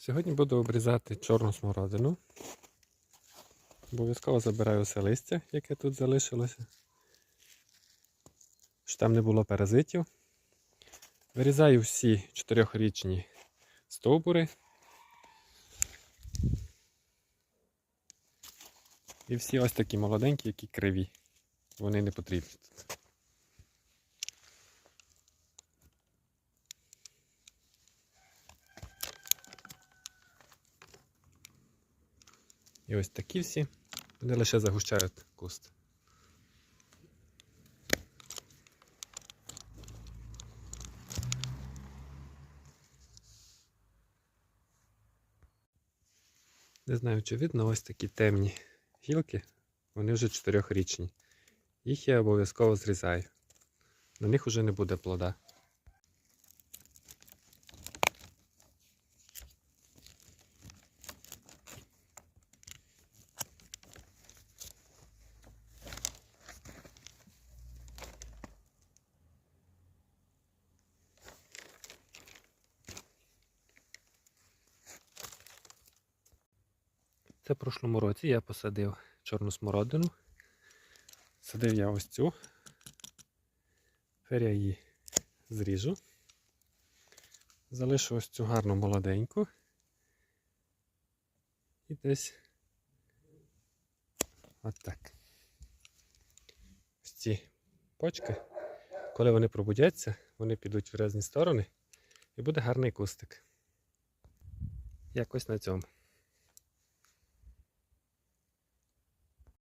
Сьогодні буду обрізати чорну смородину. Обов'язково забираю все листя, яке тут залишилося. Щоб там не було паразитів. Вирізаю всі чотирьохрічні стовбури. І всі ось такі молоденькі, які криві. Вони не потрібні. І ось такі всі. Вони лише загущають куст. Не знаю, чи видно ось такі темні гілки. Вони вже чотирьохрічні. Їх я обов'язково зрізаю. На них вже не буде плода. Це в прошлому році я посадив чорну смородину. Садив я ось цю. Тепер я її зріжу. Залишу ось цю гарну молоденьку. І десь от так. Ось ці почки, коли вони пробудяться, вони підуть в різні сторони і буде гарний кустик. Якось на цьому.